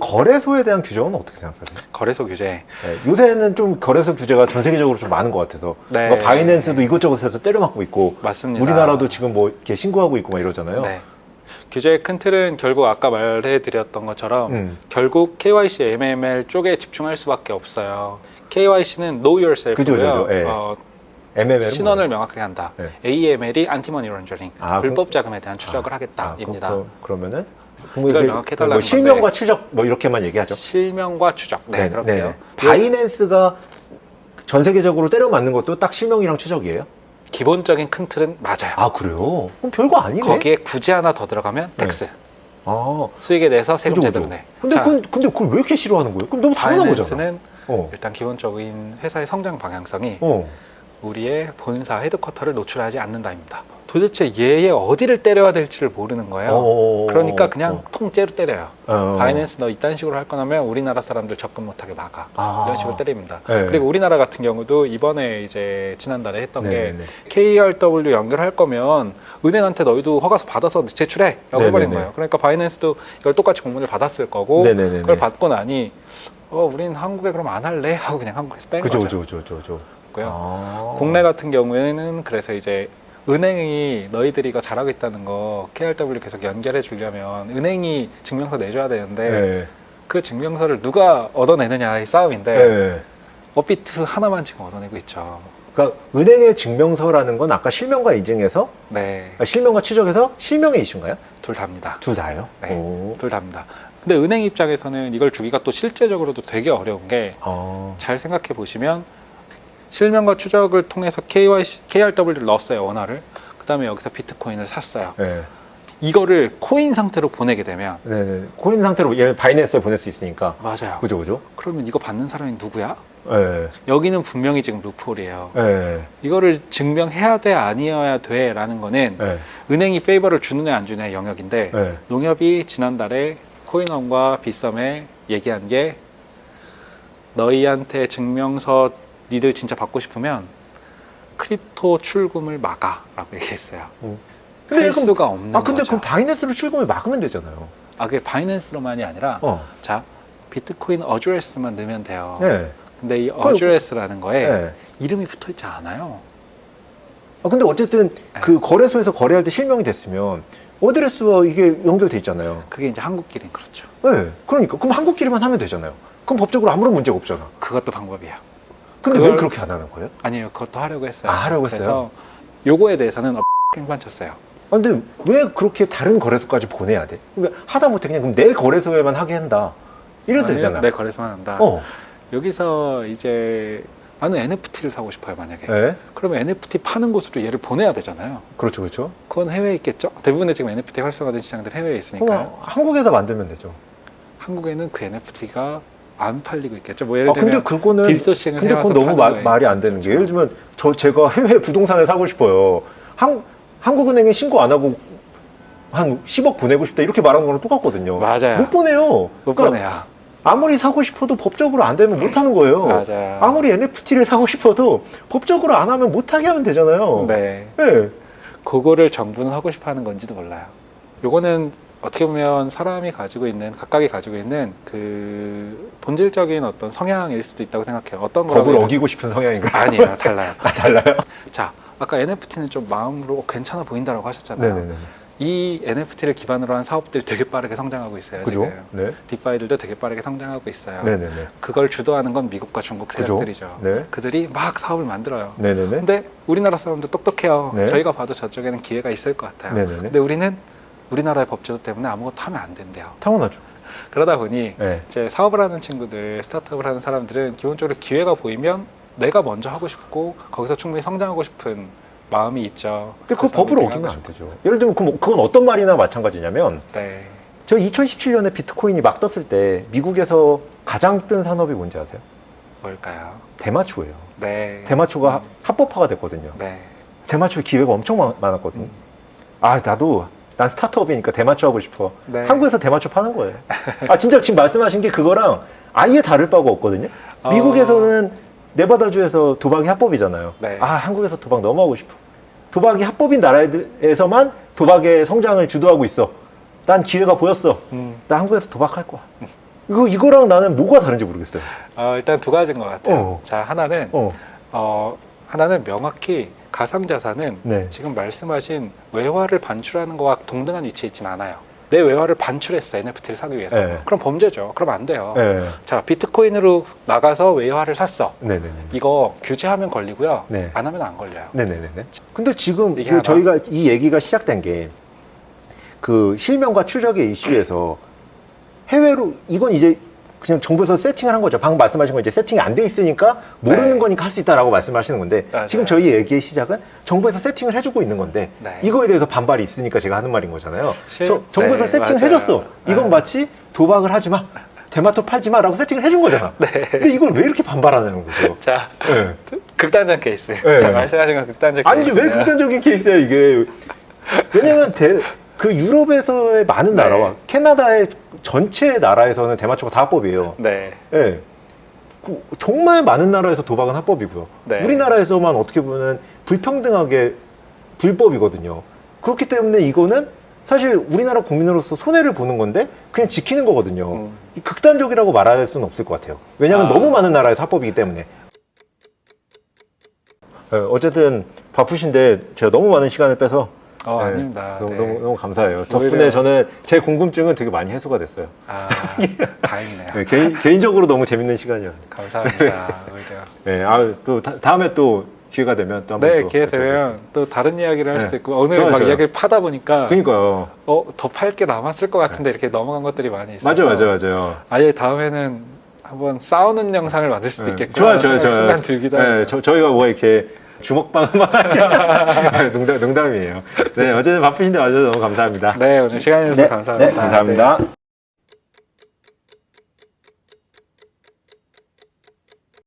거래소에 대한 규정은 어떻게 생각하세요? 거래소 규제. 네, 요새는 좀 거래소 규제가 전 세계적으로 좀 많은 것 같아서 네. 뭐 바이낸스도 이것저것 해서 때려맞고 있고 맞습니다. 우리나라도 지금 뭐 이렇게 신고하고 있고 막 이러잖아요. 네. 규제의 큰 틀은 결국 아까 말해드렸던 것처럼 음. 결국 KYC, MML 쪽에 집중할 수밖에 없어요. KYC는 Know Yourself고요. 그죠, 그죠, 예. 어, MML은 신원을 명확하게 한다. 네. AML이 안티머니 론저링, 아, 불법 자금에 대한 추적을 아, 하겠다입니다. 그, 러면은 이걸 명확히 해달라는 뭐 실명과 건데. 추적 뭐 이렇게만 얘기하죠. 실명과 추적. 네, 그렇게요. 바이낸스가 전 세계적으로 때려 맞는 것도 딱 실명이랑 추적이에요? 기본적인 큰 틀은 맞아요. 아 그래요? 그럼 별거 아니네. 거기에 굳이 하나 더 들어가면 네. 텍스. 아, 수익에 대해서 세금 제대로. 내. 근데 자, 그건 근데 그걸 왜 이렇게 싫어하는 거예요? 그럼 너무 당연한 거잖아. 바이낸스는 어. 일단 기본적인 회사의 성장 방향성이 어. 우리의 본사 헤드쿼터를 노출하지 않는다입니다. 도대체 얘의 어디를 때려야 될지를 모르는 거예요. 어. 그러니까 그냥 통째로 때려요. 어. 바이낸스 너 이딴 식으로 할 거라면 우리나라 사람들 접근 못하게 막아. 아. 이런 식으로 때립니다. 네. 그리고 우리나라 같은 경우도 이번에 이제 지난달에 했던 게 네네네. KRW 연결할 거면 은행한테 너희도 허가서 받아서 제출해 라고 해버린 네네네. 거예요. 그러니까 바이낸스도 이걸 똑같이 공문을 받았을 거고 네네네 네. 그걸 받고 나니 어 우린 한국에 그럼 안 할래 하고 그냥 한국에서 뺀 그죠, 거죠. 그죠, 그죠, 그죠. 고요. 아. 국내 같은 경우에는 그래서 이제 은행이 너희들이 이거 잘하고 있다는 거 KRW 계속 연결해 주려면 은행이 증명서 내줘야 되는데 네. 그 증명서를 누가 얻어내느냐의 싸움인데 네. 업비트 하나만 지금 얻어내고 있죠. 그러니까 은행의 증명서라는 건 아까 실명과 인증해서 네, 아, 실명과 추적해서 실명의 이슈인가요? 둘 다입니다. 둘 다요? 네. 오. 둘 다입니다. 근데 은행 입장에서는 이걸 주기가 또 실제적으로도 되게 어려운 게잘 아. 생각해 보시면 실명과 추적을 통해서 KYC, KRW를 넣었어요 원화를. 그다음에 여기서 비트코인을 샀어요. 네. 이거를 코인 상태로 보내게 되면 네, 네. 코인 상태로 얘를 바이낸스에 보낼 수 있으니까. 맞아요. 그죠, 그죠? 그러면 이거 받는 사람이 누구야? 네. 여기는 분명히 지금 루폴이에요. 네. 이거를 증명해야 돼 아니어야 돼라는 거는 네. 은행이 페이버를 주느냐 안 주느냐의 영역인데 네. 농협이 지난달에 코인원과 빗썸에 얘기한 게 너희한테 증명서 니들 진짜 받고 싶으면 크립토 출금을 막아라고 얘기했어요. 근데 할 그럼- 수가 없는 아, 근데 거죠. 그럼 바이낸스로 출금을 막으면 되잖아요. 아 그게 바이낸스로만이 아니라 어. 자 비트코인 어드레스만 넣으면 돼요. 네. 근데 이 그- 어드레스라는 거에 네. 이름이 붙어 있지 않아요. 아, 근데 어쨌든 네. 그 거래소에서 거래할 때 실명이 됐으면 어드레스와 이게 연결돼 있잖아요. 그게 이제 한국끼리는 그렇죠. 네. 그러니까. 그럼 한국끼리만 하면 되잖아요. 그럼 법적으로 아무런 문제가 없잖아. 그것도 방법이에요. 근데 그걸- 왜 그렇게 안 하는 거예요? 아니에요. 그것도 하려고 했어요. 아, 하려고 했어요? 그래서 요거에 대해서는 깽판 쳤어요. 아, 근데 왜 그렇게 다른 거래소까지 보내야 돼? 그러니까 하다 못해 그냥 그럼 내 거래소에만 하게 한다. 이래도 아니요, 되잖아. 내 거래소만 한다. 어. 여기서 이제 나는 NFT를 사고 싶어요 만약에. 네. 그러면 NFT 파는 곳으로 얘를 보내야 되잖아요. 그렇죠, 그렇죠. 그건 해외에 있겠죠. 대부분의 지금 NFT 활성화된 시장들 해외에 있으니까요. 그럼 한국에다 만들면 되죠. 한국에는 그 NFT가 안 팔리고 있겠죠. 뭐 예를 아, 근데 들면 그거는 딜소싱을 근데 그건 너무 마- 말이 안 되는 게 예를 들면 저 제가 해외 부동산을 사고 싶어요. 한 한국은행에 신고 안 하고 한 10억 보내고 싶다 이렇게 말하는 거랑 똑같거든요. 맞아요. 못 보내요. 못 그러니까 보내야. 아무리 사고 싶어도 법적으로 안 되면 못 하는 거예요. 맞아요. 아무리 NFT를 사고 싶어도 법적으로 안 하면 못 하게 하면 되잖아요. 네. 네. 그거를 정부는 하고 싶어 하는 건지도 몰라요. 요거는 어떻게 보면 사람이 가지고 있는 각각이 가지고 있는 그 본질적인 어떤 성향일 수도 있다고 생각해요. 어떤 거라고 법을 해야 어기고 싶은 성향인가요? 아니에요, 달라요. 아, 달라요? 자, 아까 NFT는 좀 마음으로 괜찮아 보인다라고 하셨잖아요. 네네네. 이 NFT를 기반으로 한 사업들이 되게 빠르게 성장하고 있어요. 그죠? 지금 네. 디파이들도 되게 빠르게 성장하고 있어요. 네네네. 그걸 주도하는 건 미국과 중국 그죠? 세력들이죠. 네. 그들이 막 사업을 만들어요. 네네네. 근데 우리나라 사람들 똑똑해요. 네. 저희가 봐도 저쪽에는 기회가 있을 것 같아요. 네네네. 근데 우리는 우리나라의 법제도 때문에 아무것도 하면 안 된대요. 당연하죠. 그러다 보니 네. 이제 사업을 하는 친구들, 스타트업을 하는 사람들은 기본적으로 기회가 보이면 내가 먼저 하고 싶고 거기서 충분히 성장하고 싶은 마음이 있죠. 근데 그 우리가 어기면 안 되죠. 예를 들면 그건 그건 어떤 말이나 마찬가지냐면 싶- 네. 저 2017년에 비트코인이 막 떴을 때 미국에서 가장 뜬 산업이 뭔지 아세요? 뭘까요? 대마초예요. 네. 대마초가 합- 합법화가 됐거든요. 네. 대마초에 기회가 엄청 많- 많았거든요. 음. 아 나도 난 스타트업이니까 대마초 하고 싶어. 네. 한국에서 대마초 파는 거예요. 아 진짜 지금 말씀하신 게 그거랑 아예 다를 바가 없거든요. 어, 미국에서는 네바다주에서 도박이 합법이잖아요. 네. 아 한국에서 도박 너무 하고 싶어. 도박이 합법인 나라에서만 도박의 성장을 주도하고 있어. 난 기회가 보였어. 음, 나 한국에서 도박할 거야. 이거 이거랑 나는 뭐가 다른지 모르겠어요. 어, 일단 두 가지인 것 같아요. 어. 자, 하나는 어, 어, 하나는 명확히 가상자산은 네. 지금 말씀하신 외화를 반출하는 거와 동등한 위치에 있진 않아요. 내 외화를 반출했어 NFT를 사기 위해서. 네. 그럼 범죄죠. 그럼 안 돼요. 네, 자 비트코인으로 나가서 외화를 샀어. 네, 네, 네. 이거 규제하면 걸리고요. 네. 안 하면 안 걸려요. 네네네. 근데 지금 이게 그 하나. 저희가 이 얘기가 시작된 게 그 실명과 추적의 이슈에서 해외로 이건 이제 그냥 정부에서 세팅을 한 거죠. 방금 말씀하신 건 이제 세팅이 안 돼 있으니까 모르는 네. 거니까 할 수 있다라고 말씀하시는 건데 맞아요. 지금 저희 얘기의 시작은 정부에서 세팅을 해주고 있는 건데 네. 이거에 대해서 반발이 있으니까 제가 하는 말인 거잖아요. 실- 저- 정부에서 네, 세팅해줬어. 맞아요. 이건 네. 마치 도박을 하지 마. 대마토 팔지 마라고 세팅을 해준 거잖아. 네. 근데 이걸 왜 이렇게 반발하는 거죠? 자 네. 극단적 케이스. 네. 자 말씀하신 건 극단적 아니지 케이스. 왜 극단적인 케이스야 이게 왜냐면 대, 그 유럽에서의 많은 네. 나라와 캐나다의 전체 나라에서는 대마초가 다 합법이에요. 네. 예. 그 정말 많은 나라에서 도박은 합법이고요. 네. 우리나라에서만 어떻게 보면 불평등하게 불법이거든요. 그렇기 때문에 이거는 사실 우리나라 국민으로서 손해를 보는 건데 그냥 지키는 거거든요. 음. 이 극단적이라고 말할 수는 없을 것 같아요. 왜냐하면 아. 너무 많은 나라에서 합법이기 때문에. 예, 어쨌든 바쁘신데 제가 너무 많은 시간을 빼서 어 네, 아닙니다. 너무, 네. 너무, 너무 감사해요. 덕분에 오히려- 저는 제 궁금증은 되게 많이 해소가 됐어요. 아 다행이네요. 네, 개인, 개인적으로 너무 재밌는 시간이었어요. 감사합니다. 오히려. 네, 아, 또 다, 다음에 또 기회가 되면 또 한번 네, 또 기회. 되면 또 다른 이야기를 할 수도 네. 있고 오늘 좋아요, 막 좋아요. 이야기를 파다 보니까 그러니까요. 어, 더 팔 게 남았을 것 같은데 이렇게 넘어간 것들이 많이 있어서 맞아, 맞아, 맞아요. 아예 다음에는 한번 싸우는 영상을 만들 수도 네. 있겠구나 좋아요, 좋아요, 좋아요. 순간 들기도 네, 하고 저, 저희가 뭐 이렇게 주먹방만 하냐. 농담, 농담이에요. 네, 어쨌든 바쁘신데 와주셔서 너무 감사합니다. 네 오늘 시간 내주셔서 감사합니다 네, 감사합니다.